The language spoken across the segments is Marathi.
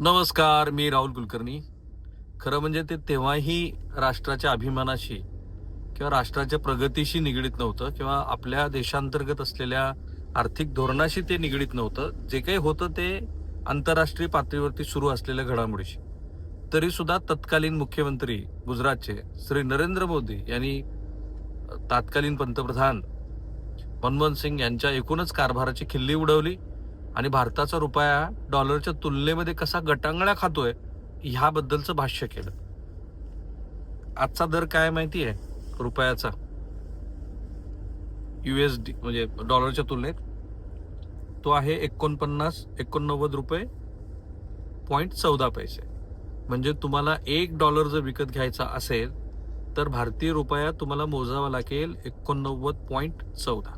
नमस्कार मी राहुल कुलकर्णी. खरं म्हणजे ते तेव्हाही राष्ट्राच्या अभिमानाशी किंवा राष्ट्राच्या प्रगतीशी निगडीत नव्हतं किंवा आपल्या देशांतर्गत असलेल्या आर्थिक धोरणाशी ते निगडीत नव्हतं. जे काही होतं ते आंतरराष्ट्रीय पातळीवरती सुरू असलेल्या घडामोडीशी. तरीसुद्धा तत्कालीन मुख्यमंत्री गुजरातचे श्री नरेंद्र मोदी यांनी तात्कालीन पंतप्रधान मनमोहन सिंग यांच्या एकूणच कारभाराची खिल्ली उडवली. आणि भारताचा रुपया डॉलरच्या तुलनेमध्ये कसा गटांगळ्या खातोय ह्याबद्दलचं भाष्य केलं. आजचा दर काय माहिती आहे? रुपयाचा. युएसडी म्हणजे डॉलरच्या तुलनेत. तो आहे एकोणपन्नास एकोणनव्वद रुपये पॉईंट चौदा पैसे. म्हणजे तुम्हाला एक डॉलर जर विकत घ्यायचा असेल तर भारतीय रुपया तुम्हाला मोजावा लागेल एकोणनव्वद पॉईंट चौदा.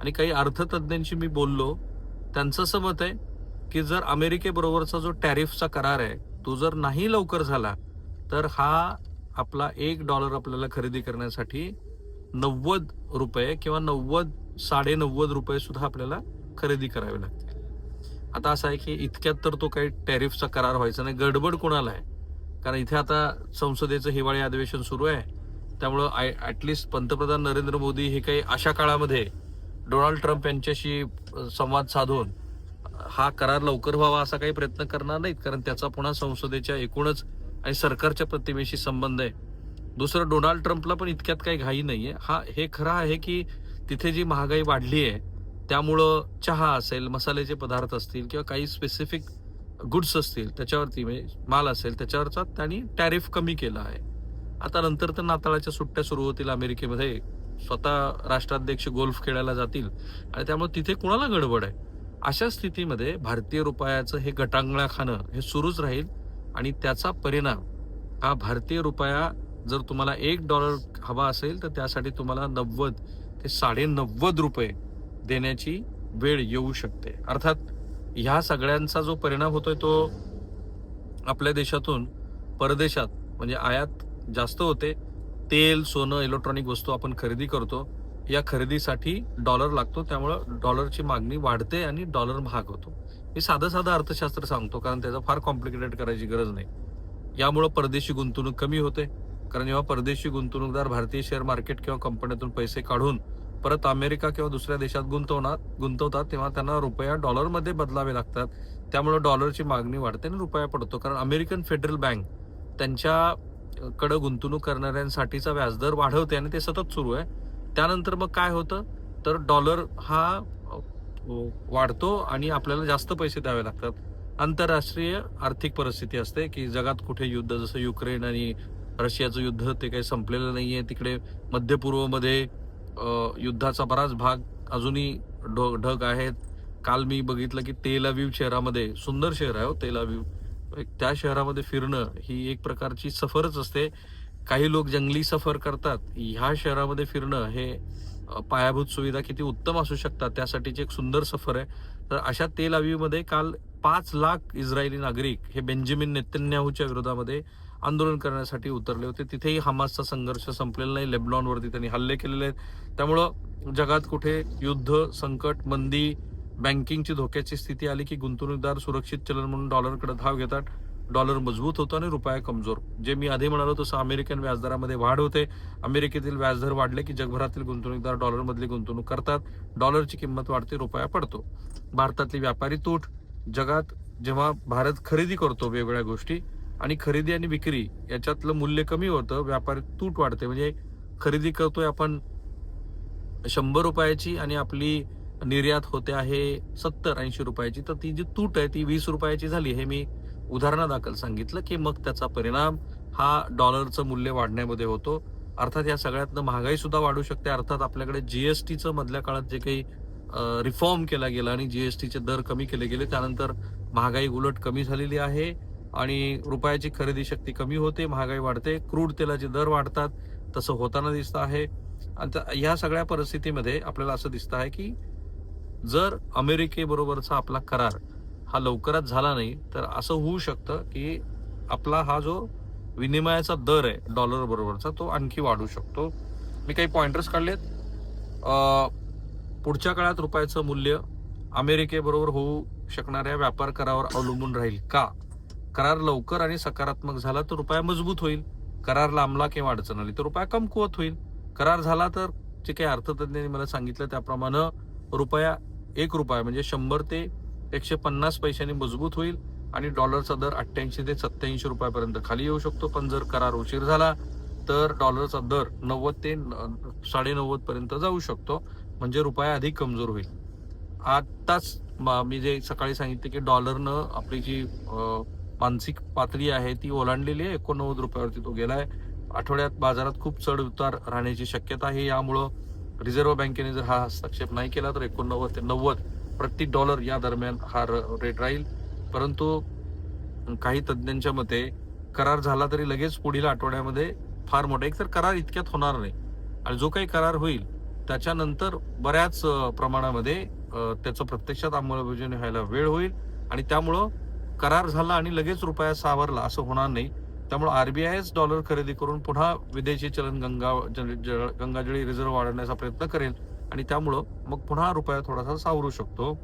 आणि काही अर्थतज्ञांशी मी बोललो त्यांचं असं मत आहे की जर अमेरिकेबरोबरचा जो टॅरिफचा करार आहे तो जर नाही लवकर झाला तर हा आपला एक डॉलर आपल्याला खरेदी करण्यासाठी नव्वद रुपये किंवा नव्वद साडे नव्वद रुपये सुद्धा आपल्याला खरेदी करावे लागतील. आता असं आहे की इतक्यात तर तो काही टॅरिफचा करार व्हायचा नाही. गडबड कोणाला आहे? कारण इथे आता संसदेचं हिवाळी अधिवेशन सुरू आहे. त्यामुळं आय ॲटलिस्ट पंतप्रधान नरेंद्र मोदी हे काही अशा काळामध्ये डोनाल्ड ट्रम्प यांच्याशी संवाद साधून हा करार लवकर व्हावा असा काही प्रयत्न करणार नाहीत कारण त्याचा पुन्हा संसदेच्या एकूणच आणि सरकारच्या प्रतिमेशी संबंध आहे. दुसरं डोनाल्ड ट्रम्पला पण इतक्यात काही घाई नाहीये. हा हे खरं आहे की तिथे जी महागाई वाढली आहे त्यामुळं चहा असेल मसाल्याचे पदार्थ असतील किंवा काही स्पेसिफिक गुड्स असतील त्याच्यावरती म्हणजे माल असेल त्याच्यावरचा त्यांनी टॅरिफ कमी केला आहे. आता नंतर तर नाताळाच्या सुट्ट्या सुरू होतील अमेरिकेमध्ये. स्वतः राष्ट्राध्यक्ष गोल्फ खेळायला जातील. आणि त्यामुळे तिथे कुणाला गडबड आहे? अशा स्थितीमध्ये भारतीय रुपयाचं हे गटांगळा खाणं हे सुरूच राहील. आणि त्याचा परिणाम हा भारतीय रुपया जर तुम्हाला एक डॉलर हवा असेल तर त्यासाठी तुम्हाला नव्वद ते साडे नव्वद रुपये देण्याची वेळ येऊ शकते. अर्थात ह्या सगळ्यांचा जो परिणाम होतोय तो आपल्या देशातून परदेशात म्हणजे आयात जास्त होते. तेल सोनं इलेक्ट्रॉनिक वस्तू आपण खरेदी करतो या खरेदीसाठी डॉलर लागतो. त्यामुळं डॉलरची मागणी वाढते आणि डॉलर महाग होतो. मी साधं साधं अर्थशास्त्र सांगतो कारण त्याचा फार कॉम्प्लिकेटेड करायची गरज नाही. यामुळं परदेशी गुंतवणूक कमी होते. कारण जेव्हा परदेशी गुंतवणूकदार भारतीय शेअर मार्केट किंवा कंपन्यातून पैसे काढून परत अमेरिका किंवा दुसऱ्या देशात गुंतवणार गुंतवतात तेव्हा त्यांना रुपया डॉलरमध्ये बदलावे लागतात. त्यामुळे डॉलरची मागणी वाढते आणि रुपया पडतो. कारण अमेरिकन फेडरल बँक त्यांच्या कडं गुंतवणूक करणाऱ्यांसाठीचा व्याजदर वाढवते आणि ते सतत सुरू आहे. त्यानंतर मग काय होतं? तर डॉलर हा वाढतो आणि आपल्याला जास्त पैसे द्यावे लागतात. आंतरराष्ट्रीय आर्थिक परिस्थिती असते की जगात कुठे युद्ध जसं युक्रेन आणि रशियाचं युद्ध ते काही संपलेलं नाही आहे तिकडे मध्य पूर्वमध्ये युद्धाचा बराच भाग अजूनही ढ- ढग आहेत. काल मी बघितलं की तेल शहरामध्ये सुंदर शहर आहे हो तेल त्या शहरामध्ये फिरणं ही एक प्रकारची सफरच असते. काही लोक जंगली सफर करतात. ह्या शहरामध्ये फिरणं हे पायाभूत सुविधा किती उत्तम असू शकतात त्यासाठीची एक सुंदर सफर आहे. तर अशा तेल अवीमध्ये काल पाच लाख इस्रायली नागरिक हे बेंजामिन नेतन्याहूच्या विरोधामध्ये आंदोलन करण्यासाठी उतरले होते. तिथेही हमासचा संघर्ष संपलेला नाही. लेबनॉनवरती त्यांनी हल्ले केलेले आहेत. त्यामुळं जगात कुठे युद्ध संकट मंदी बँकिंगची धोक्याची स्थिती आली की गुंतवणूकदार सुरक्षित चलन म्हणून डॉलरकडे धाव घेतात. डॉलर मजबूत होतो आणि रुपया कमजोर. जे मी आधी म्हणालो तसं अमेरिकन व्याजदरामध्ये वाढ होते. अमेरिकेतील व्याजदर वाढले की जगभरातील गुंतवणूकदार डॉलरमधली गुंतवणूक करतात. डॉलरची किंमत वाढते रुपया पडतो. भारतातली व्यापारी तूट. जगात जेव्हा भारत खरेदी करतो वेगवेगळ्या गोष्टी आणि खरेदी आणि विक्री याच्यातलं मूल्य कमी होतं व्यापारी तूट वाढते. म्हणजे खरेदी करतोय आपण शंभर रुपयाची आणि आपली निर्यात होते आहे सत्तर ऐंशी रुपयाची. तर ती जी तूट आहे ती वीस रुपयाची झाली. हे मी उदाहरणादाखल सांगितलं की मग त्याचा परिणाम हा डॉलरचं मूल्य वाढण्यामध्ये होतो. अर्थात या सगळ्यातनं महागाई सुद्धा वाढू शकते. अर्थात आपल्याकडे जीएसटीचं मधल्या काळात जे काही रिफॉर्म केला गेला आणि जीएसटीचे दर कमी केले गेले त्यानंतर महागाई उलट कमी झालेली आहे आणि रुपयाची खरेदी शक्ती कमी होते महागाई वाढते क्रूड तेलाचे दर वाढतात. तसं होताना दिसतं आहे. आणि त्या- ह्या सगळ्या परिस्थितीमध्ये आपल्याला असं दिसतं आहे की जर अमेरिकेबरोबरचा आपला करार हा लवकरात झाला नाही तर असं होऊ शकतं की आपला हा जो विनिमयाचा दर आहे डॉलर बरोबरचा तो आणखी वाढू शकतो. मी काही पॉइंटर्स काढलेत. पुढच्या काळात रुपयाचं मूल्य अमेरिकेबरोबर होऊ शकणाऱ्या व्यापार करावर अवलंबून राहील का? करार लवकर आणि सकारात्मक झाला तर रुपया मजबूत होईल. करार लांबला किंवा अडचण आली तर रुपया कमकुवत होईल. करार झाला तर जे काही अर्थतज्ञांनी मला सांगितलं त्याप्रमाणे रुपया एक रुपया म्हणजे शंभर ते एकशे पन्नास पैशांनी मजबूत होईल आणि डॉलरचा दर अठ्ठ्याऐंशी ते सत्याऐंशी रुपयापर्यंत खाली येऊ शकतो. पण जर करार उशीर झाला तर डॉलरचा दर नव्वद ते साडे नव्वद पर्यंत जाऊ शकतो. म्हणजे रुपया अधिक कमजोर होईल. आत्ताच मी जे सकाळी सांगितले की डॉलरनं आपली जी मानसिक पातळी आहे ती ओलांडलेली आहे. एकोणनव्वद रुपयावरती तो गेलाय. आठवड्यात बाजारात खूप चढ उतार राहण्याची शक्यता आहे. यामुळं रिझर्व्ह बँकेने जर हा हस्तक्षेप नाही केला तर एकोणनव्वद ते नव्वद प्रति डॉलर या दरम्यान हा रेट राहील. परंतु काही तज्ज्ञांच्या मते करार झाला तरी लगेच पुढील आठवड्यामध्ये फार मोठा एक तर करार इतक्यात होणार नाही. आणि जो काही करार होईल त्याच्यानंतर बऱ्याच प्रमाणामध्ये त्याचं प्रत्यक्षात अंमलबजावणी व्हायला वेळ होईल. आणि त्यामुळं करार झाला आणि लगेच रुपया सावरला असं होणार नाही. त्यामुळे आरबीआयच डॉलर खरेदी करून पुन्हा विदेशी चलन गंगा गंगाजळी रिझर्व्ह वाढवण्याचा प्रयत्न करेल. आणि त्यामुळं मग पुन्हा रुपया थोडासा सावरू शकतो.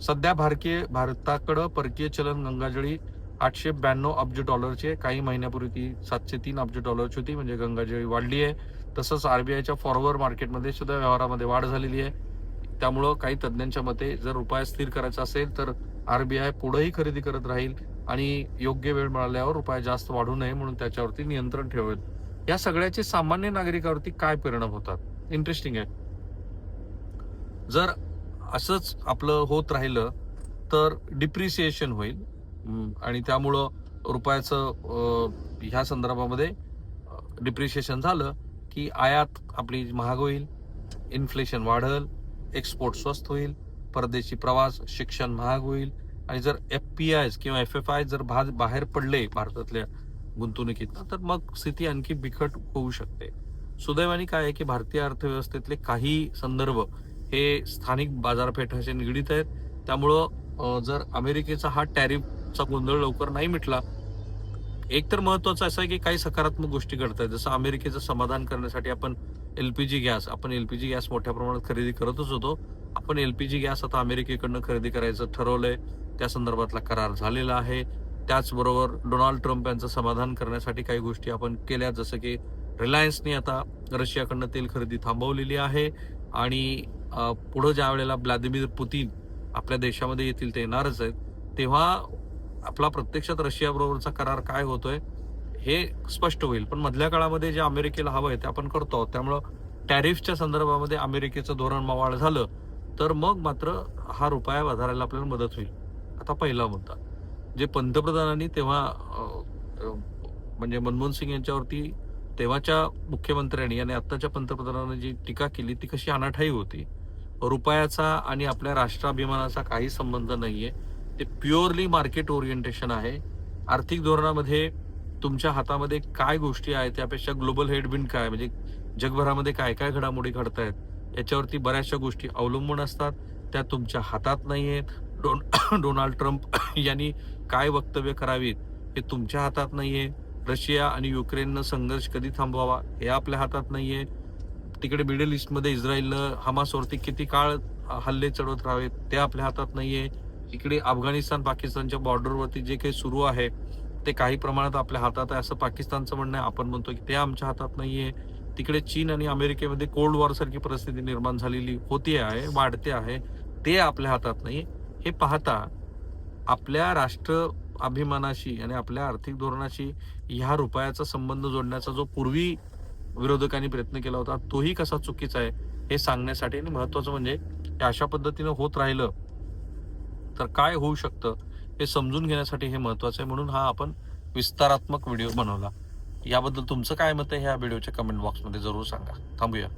सध्या भारतीय भारताकडं परकीय चलन गंगाजळी आठशे ब्याण्णव अब्ज डॉलरची आहे. काही महिन्यापूर्वी ती सातशे तीन अब्ज डॉलरची होती म्हणजे गंगाजळी वाढली आहे. तसंच आरबीआयच्या फॉरवर्ड मार्केटमध्ये सुद्धा व्यवहारामध्ये वाढ झालेली आहे. त्यामुळं काही तज्ज्ञांच्या मते जर रुपया स्थिर करायचा असेल तर आरबीआय पुढेही खरेदी करत राहील. आणि योग्य वेळ मिळाल्यावर रुपया जास्त वाढू नये म्हणून त्याच्यावरती नियंत्रण ठेवेल. या सगळ्याचे सामान्य नागरिकावरती काय परिणाम होतात? इंटरेस्टिंग आहे. जर असंच आपलं होत राहिलं तर डिप्रिसिएशन होईल. आणि त्यामुळं रुपयाचं ह्या संदर्भामध्ये डिप्रिशिएशन झालं की आयात आपली महाग होईल इन्फ्लेशन वाढल एक्सपोर्ट स्वस्त होईल परदेशी प्रवास शिक्षण महाग होईल आणि जर एफ पी आय किंवा एफ एफ आय जर भा- बाहेर पडले भारतातल्या गुंतवणुकीत तर मग स्थिती आणखी बिकट होऊ शकते. सुदैवाने काय आहे की भारतीय अर्थव्यवस्थेतले काही संदर्भ हे स्थानिक बाजारपेठाशी निगडीत आहेत. त्यामुळं जर अमेरिकेचा हा टॅरिफचा गोंधळ लवकर नाही मिटला एक तर महत्वाचं असं आहे की काही सकारात्मक गोष्टी घडत आहेत. जसं अमेरिकेचं समाधान करण्यासाठी आपण एलपीजी गॅस आपण एलपीजी गॅस मोठ्या प्रमाणात खरेदी करतच होतो. आपण एलपीजी गॅस आता अमेरिकेकडनं खरेदी करायचं ठरवलंय. त्या संदर्भातला करार झालेला आहे. त्याचबरोबर डोनाल्ड ट्रम्प यांचं समाधान करण्यासाठी काही गोष्टी आपण केल्या जसं की रिलायन्सने आता रशियाकडनं तेल खरेदी थांबवलेली आहे. आणि पुढं ज्या वेळेला व्लादिमीर पुतीन आपल्या देशामध्ये येतील ते येणारच आहेत. तेव्हा आपला प्रत्यक्षात रशियाबरोबरचा करार काय होतोय हे स्पष्ट होईल. पण मधल्या काळामध्ये जे अमेरिकेला हवं आहे ते आपण करतो आहोत. त्यामुळं टॅरिफच्या संदर्भामध्ये अमेरिकेचं धोरण मावाळ झालं. तर मग मात्र हा रुपया वाधारायला आपल्याला मदत होईल. आता पहिला मुद्दा. जे पंतप्रधानांनी तेव्हा म्हणजे मनमोहन सिंग यांच्यावरती तेव्हाच्या मुख्यमंत्र्यांनी आणि आत्ताच्या पंतप्रधानांनी जी टीका केली ती कशी अनाठाई होती? रुपयाचा आणि आपल्या राष्ट्राभिमानाचा काही संबंध नाहीये. ते प्युअरली मार्केट ओरिएंटेशन आहे. आर्थिक धोरणामध्ये तुमच्या हातामध्ये काय गोष्टी आहेत त्यापेक्षा ग्लोबल हेडविंड काय? म्हणजे जगभरामध्ये काय काय घडामोडी घडतायत? याच्यावरती बऱ्याचशा गोष्टी अवलंबून असतात. त्या तुमच्या हातात नाहीये डोन डोनाल्ड ट्रम्प यांनी काय वक्तव्य करावीत हे तुमच्या हातात नाही आहे रशिया आणि युक्रेननं संघर्ष कधी थांबवावा हे आपल्या हातात नाही आहे तिकडे मिडल ईस्टमध्ये इस्रायलनं हमासवरती किती काळ हल्ले चढवत राहावेत ते आपल्या हातात नाही आहे इकडे अफगाणिस्तान पाकिस्तानच्या बॉर्डरवरती जे काही सुरू आहे ते काही प्रमाणात आपल्या हातात आहे असं पाकिस्तानचं म्हणणं आहे. आपण म्हणतो की ते आमच्या हातात नाही आहे तिकडे चीन आणि अमेरिकेमध्ये कोल्ड वॉर सारखी परिस्थिती निर्माण झालेली होती आहे वाढते आहे. ते आपल्या हातात नाही. हे पाहता आपल्या राष्ट्र अभिमानाशी आणि आपल्या आर्थिक धोरणाशी ह्या रुपयाचा संबंध जोडण्याचा जो पूर्वी विरोधकांनी प्रयत्न केला होता तोही कसा चुकीचा आहे हे सांगण्यासाठी आणि महत्वाचं म्हणजे हे अशा पद्धतीनं होत राहिलं तर काय होऊ शकतं हे समजून घेण्यासाठी हे महत्वाचं आहे. म्हणून हा आपण विस्तारात्मक व्हिडिओ बनवला. याबद्दल तुमचं काय मत आहे ह्या व्हिडिओच्या कमेंट बॉक्समध्ये जरूर सांगा. थांबूया.